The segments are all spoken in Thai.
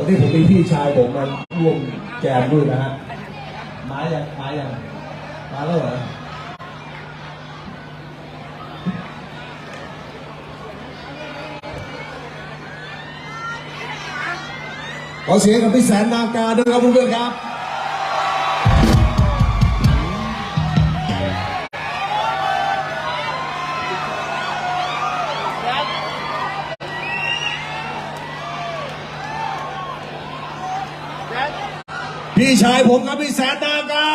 วันนี้ผมมีพี่ชายผมมาร่วมแจมด้วยนะฮะมายังมายังมาแล้วเหรอขอเสียงกับพี่แสนนากาด้วยครับเพื่อนๆครับ พี่ชายผมครับพี่แสนนากา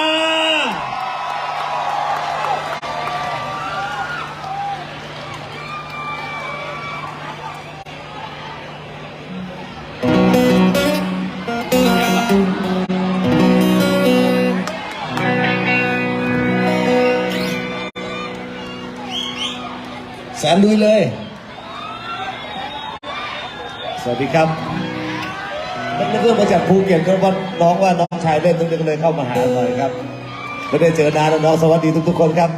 แสนลุยเลย สวัสดีครับ เรื่องมาจากภูเก็ตก็ว่าน้องว่าน้องชายเล่นต้องเลยเข้ามาหาหน่อยครับไม่ได้เจอนานแล้วน้องสวัสดีทุกๆคนครับ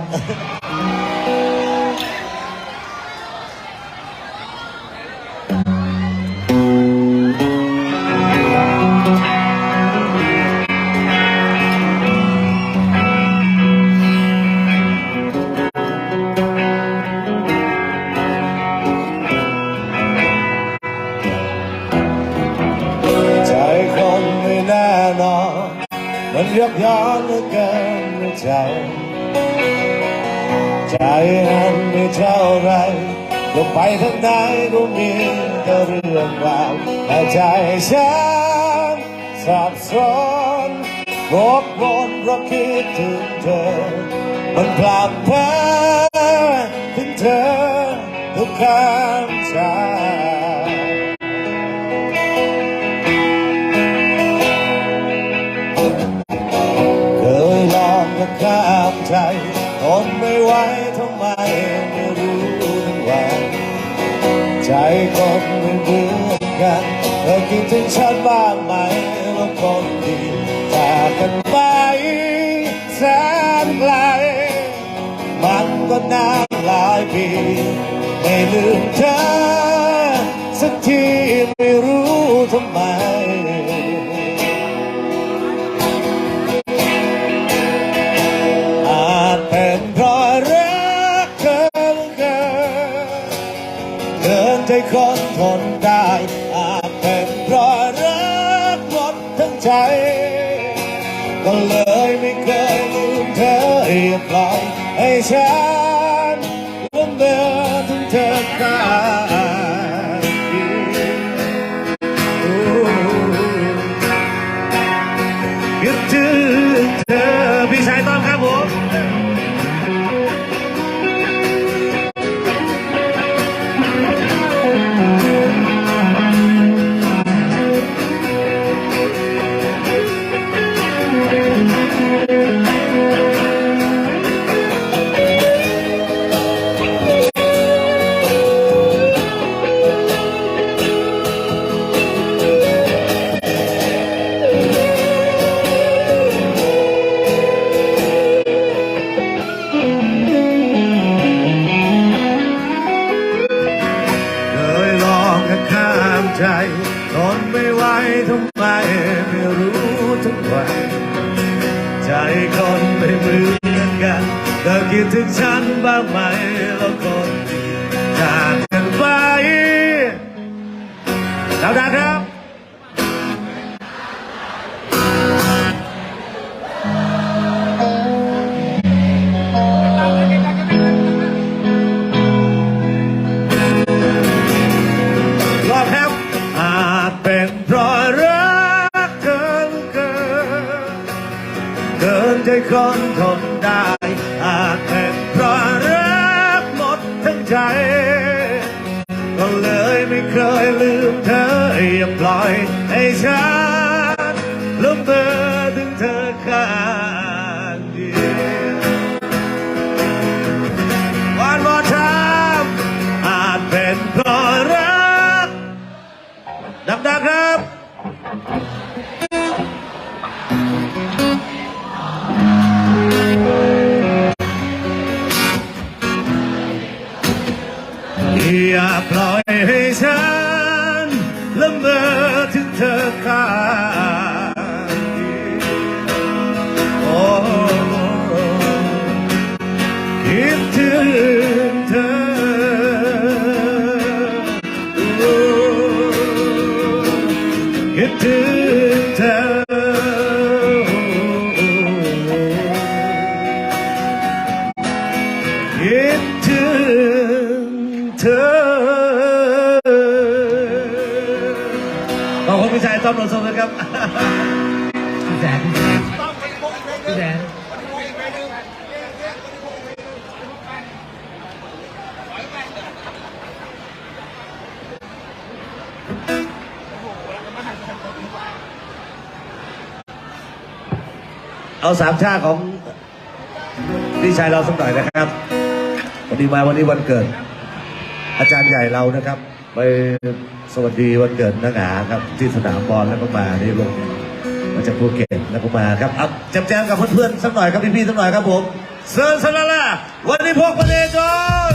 ยักย้อนเหลือเกินในใจ ใจนั้นไม่เท่าไรลงไปข้างในก็มีแต่เรื่องราวแต่ใจฉันสับสนวกวนเพราะคิดถึงเธอ มันพลาดเพลอถึงเธอทุกคำใามใจทนไม่ไหวทำไมไม่รู้ทั้งวันใจคนไม่เหมือนกันเธอคิดถึงฉันบ้างไหมว่าคนดีจากกันไปแสนไกลมันก็นานหลายปีไม่ลืมเธอสักทีไม่รู้ทำไม ก็เลยไม่เคยลืมเธออย่าปล่อยให้ฉัน ถึงฉันบ้างไหมแล้วคนที่จากกันไปดาวดาครับ รอบครับอาจเป็นเพราะรักเกินเกินเกินใจคนทน อย่าปล่อยให้ฉันละเมอถึงเธอข้างเดียวโอ้คิดถึงเธอโอ้คิดถึงเธอ ต้อมรถส้มนะครับพี่แสนพี่แสนเอาสามชาติของพี่ชายเราสักหน่อยนะครับวันนี้มาวันนี้วันเกิด อาจารย์ใหญ่เรานะครับ ไปสวัสดีวันเกิดนักหนาครับ ที่สนามบอลแล้วก็มานี่ลงมาจากภูเก็ตแล้วก็มาครับเอาแจมๆกับเพื่อนๆสักหน่อยครับพี่ๆสักหน่อยครับผมเซิร์นสลาล่าวันนี้พวกประเดจอน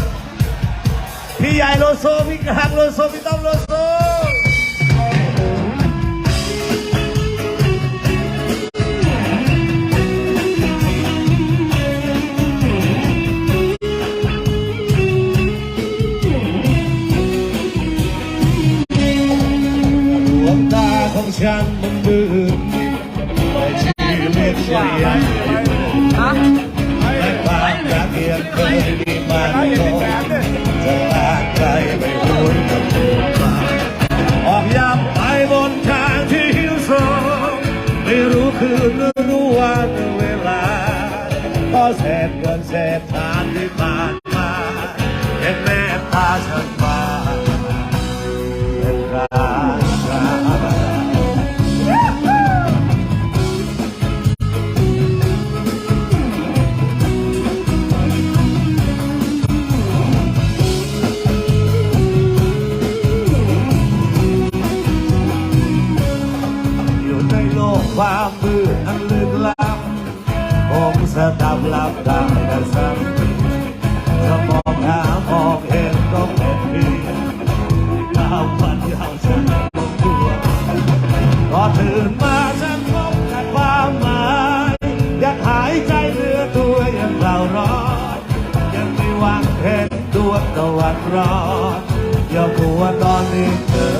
พี่ใหญ่โลโซพี่กลางโลโซพี่ต้อมโลโซ รออย่ากลัวตอนนี้เธอ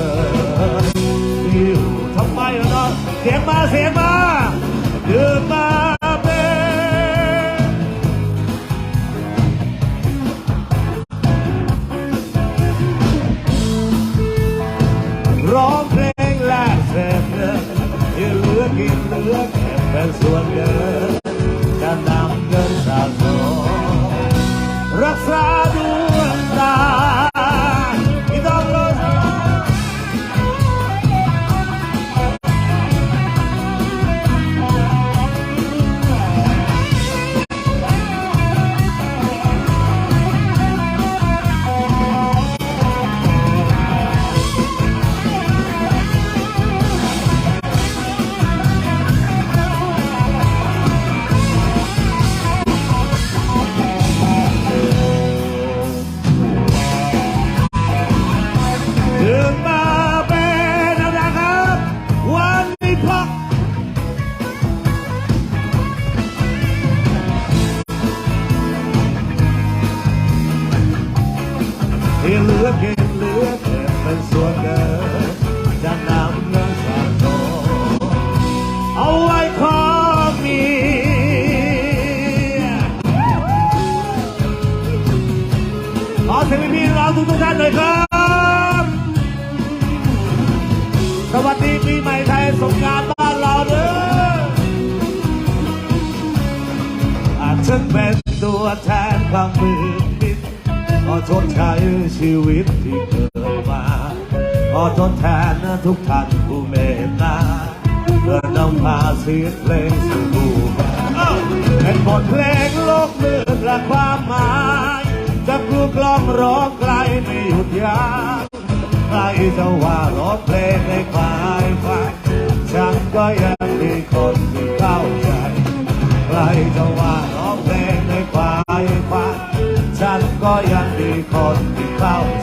อยู่ทำไมล่ะเนาะเสียงมาเสียงมา สียงพี่ๆเราทุกๆท่านหน่อยครับ สวัสดีปีใหม่ไทยสงกรารบ้านเราเด้ออาจฉันเป็นตัวแทนความมืดมิดขอชดใช้ชีวิตที่เคยมา ขอทดแทนทุกท่านผู้เมตตาเพื่อนำพาเสียงเพลงสู่ผู้ฟังเอ้าเป็นบทเพลงโลกมืดและความหมาย จะครูกล้องร้องไกลไม่หยุดยั้งใครจะว่าร้องเพลงในควายฟังฉันก็ยังมีคนที่เข้าใจ ใครจะว่าร้องเพลงในควายฟังฉันก็ยังมีคนที่เข้าใจ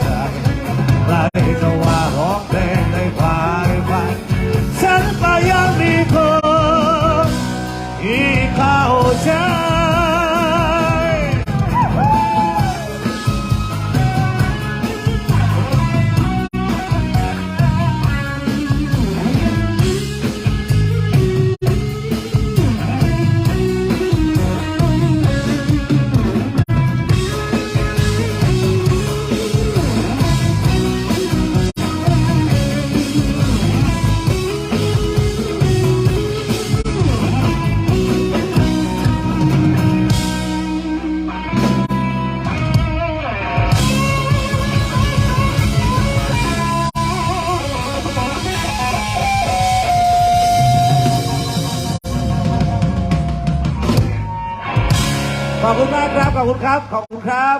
อบคุณครับ ขอบคุณครับ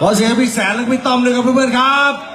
ขอเสียงพี่แสนและพี่ต้อมด้วยครับเพื่อนๆครับ